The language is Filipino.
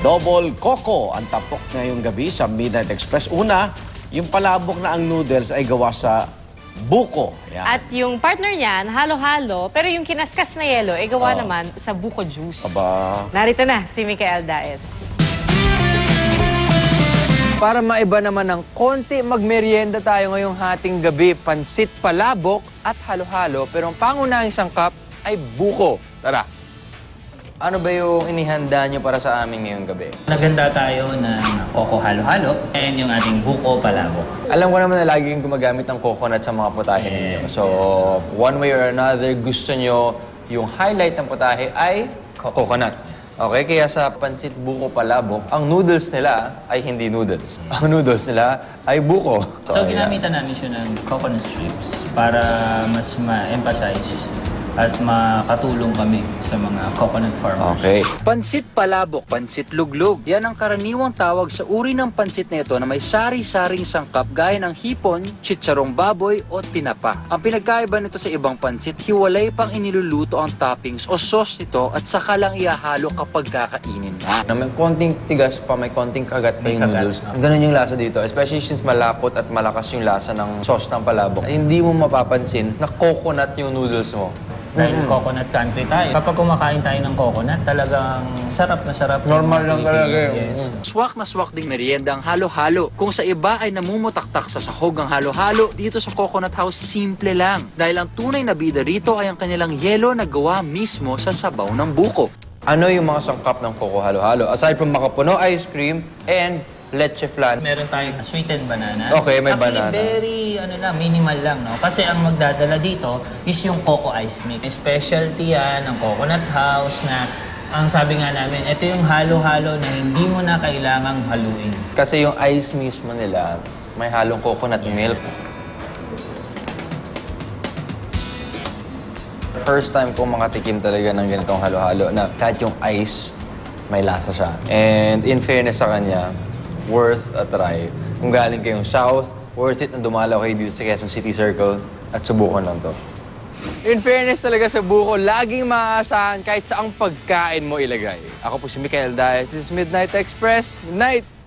Double Coco ang tapok ngayong gabi sa Midnight Express. Una, yung palabok na ang noodles ay gawa sa buko. Yan. At yung partner niyan, halo-halo, pero yung kinaskas na yelo, ay gawa Oo. naman sa buko juice. Aba, Narito na si Mikael Daes. Para maiba naman ng konti, magmerienda tayo ngayong hating gabi. Pansit palabok at halo-halo, pero ang pangunahing sangkap ay buko. Tara! Ano ba yung inihanda nyo para sa amin ngayong gabi? Naganda tayo ng Coco Halo-Halo and yung ating Buko Palabok. Alam ko naman na lagi yung gumagamit ng coconut sa mga putahe ninyo. So, one way or another, gusto nyo yung highlight ng putahe ay coconut. Okay, kaya sa pansit buko palabok, ang noodles nila ay hindi noodles. Ang noodles nila ay buko. So, ayan. ginamitan namin siya ng coconut strips para mas ma-emphasize at makatulong kami sa mga coconut farmers. Okay. Pansit palabok, pansit luglog. Yan ang karaniwang tawag sa uri ng pansit na ito na may sari-saring sangkap gaya ng hipon, chicharong baboy o tinapa. Ang pinagkaiba nito sa ibang pansit, hiwalay pang iniluluto ang toppings o sauce nito at saka lang ihahalo kapag kakainin na. Na may konting tigas pa, may konting kagat pa May yung kagat, noodles. no? Ganun yung lasa dito. Especially since malapot at malakas yung lasa ng sauce ng palabok. Hindi mo mapapansin na coconut yung noodles mo. Dahil coconut country tayo. Kapag kumakain tayo ng coconut, talagang sarap na sarap. yung Normal lang talaga yun. Yes. Swak na swak ding merienda ang halo-halo. Kung sa iba ay namumutaktak sa sahog ang halo-halo, dito sa Coconut House simple lang. Dahil ang tunay na bida rito ay ang kanilang yelo na gawa mismo sa sabaw ng buko. Ano yung mga sangkap ng coco halo-halo? Aside from makapuno ice cream and leche flan. Meron tayong sweetened banana. Okay, may Actually, banana. very ano lang, minimal lang, no? Kasi ang magdadala dito is yung coco ice mix. Specialty yan ng Coconut House na ang sabi nga namin, ito yung halo-halo na hindi mo na kailangang haluin. Kasi yung ice mismo nila, may halong coconut milk. First time ko makatikim talaga ng ganitong halo-halo na kahit yung ice, may lasa siya. And in fairness sa kanya, worth a try. Kung galing kayong south, worth it na dumalaw kayo dito sa Quezon City Circle at subukan lang to. In fairness talaga sa buko, laging maaasahan kahit saang pagkain mo ilagay. Ako po si Mikael Diaz. This is Midnight Express. Night!